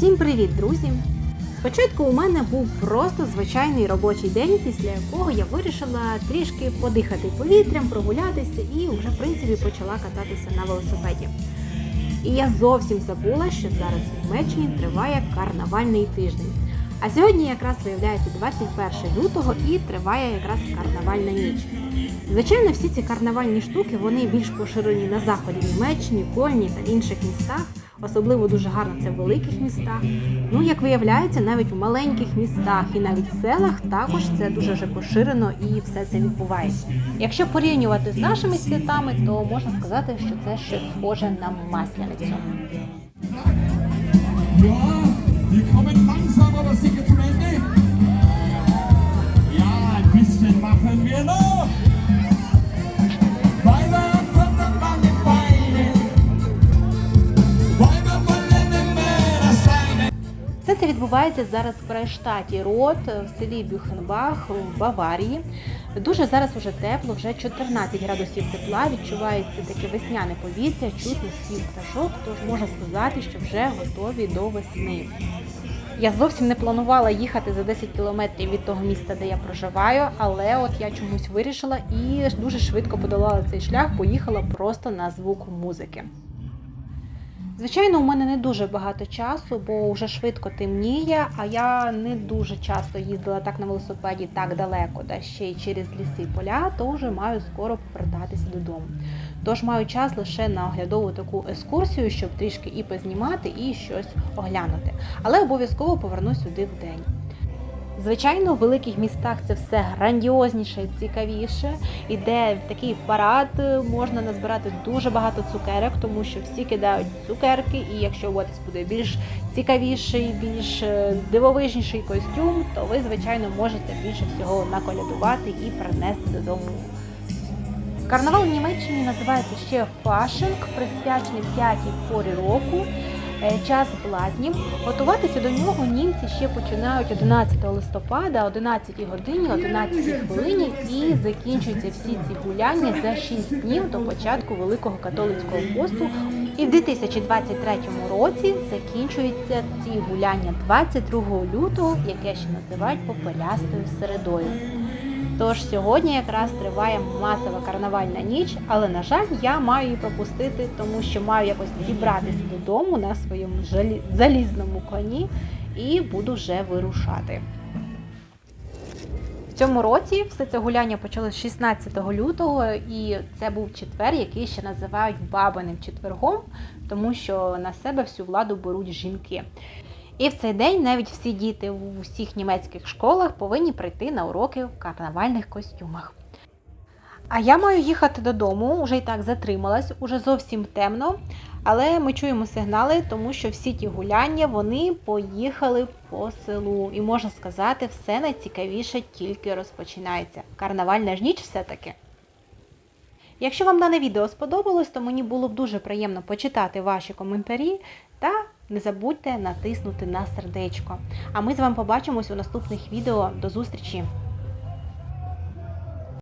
Всім привіт, друзі! Спочатку у мене був просто звичайний робочий день, після якого я вирішила трішки подихати повітрям, прогулятися і вже в принципі почала кататися на велосипеді. І я зовсім забула, що зараз в Німеччині триває карнавальний тиждень. А сьогодні якраз виявляється 21 лютого і триває якраз карнавальна ніч. Звичайно, всі ці карнавальні штуки вони більш поширені на заході Німеччині, Кольні та інших містах. Особливо дуже гарно це в великих містах. Ну, як виявляється, навіть у маленьких містах і навіть в селах також це дуже вже поширено і все це відбувається. Якщо порівнювати з нашими святами, то можна сказати, що це щось схоже на масляницю. Все це відбувається зараз в Фрейштаті Рот в селі Бюхенбах в Баварії. Дуже зараз уже тепло, вже 14 градусів тепла. Відчувається таке весняне повітря, чутно спів пташок, тож можна сказати, що вже готові до весни. Я зовсім не планувала їхати за 10 кілометрів від того міста, де я проживаю, але от я чомусь вирішила і дуже швидко подолала цей шлях, поїхала просто на звук музики. Звичайно, у мене не дуже багато часу, бо вже швидко темніє, а я не дуже часто їздила так на велосипеді так далеко, да ще й через ліси поля, то вже маю скоро повертатися додому. Тож маю час лише на оглядову таку екскурсію, щоб трішки і познімати, і щось оглянути. Але обов'язково повернусь сюди в день. Звичайно, в великих містах це все грандіозніше, цікавіше. Іде в такий парад, можна назбирати дуже багато цукерок, тому що всі кидають цукерки, і якщо у вас буде більш цікавіший, більш е, дивовижніший костюм, то ви, звичайно, можете більше всього наколядувати і принести додому. Карнавал в Німеччині називається ще Фашинг, присвячений п'ятій порі року. Е, Час блазнів. Готуватися до нього німці ще починають 11 листопада, 11 годині, 11 хвилині і закінчуються всі ці гуляння за 6 днів до початку Великого католицького посту. І в 2023 році закінчуються ці гуляння 22 лютого, яке ще називають попелястою середою. Тож сьогодні якраз триває масова карнавальна ніч, але на жаль, я маю її пропустити, тому що маю якось дібратися додому на своєму залізному коні і буду вже вирушати. В цьому році все це гуляння почалось 16 лютого, і це був четвер, який ще називають бабиним четвергом, тому що на себе всю владу беруть жінки. І в цей день навіть всі діти в усіх німецьких школах повинні прийти на уроки в карнавальних костюмах. А я маю їхати додому, уже і так затрималась, уже зовсім темно. Але ми чуємо сигнали, тому що всі ті гуляння вони поїхали по селу. І можна сказати, все найцікавіше тільки розпочинається. Карнавальна ж ніч все-таки. Якщо вам дане відео сподобалось, то мені було б дуже приємно почитати ваші коментарі та не забудьте натиснути на сердечко. А ми з вами побачимось у наступних відео. До зустрічі!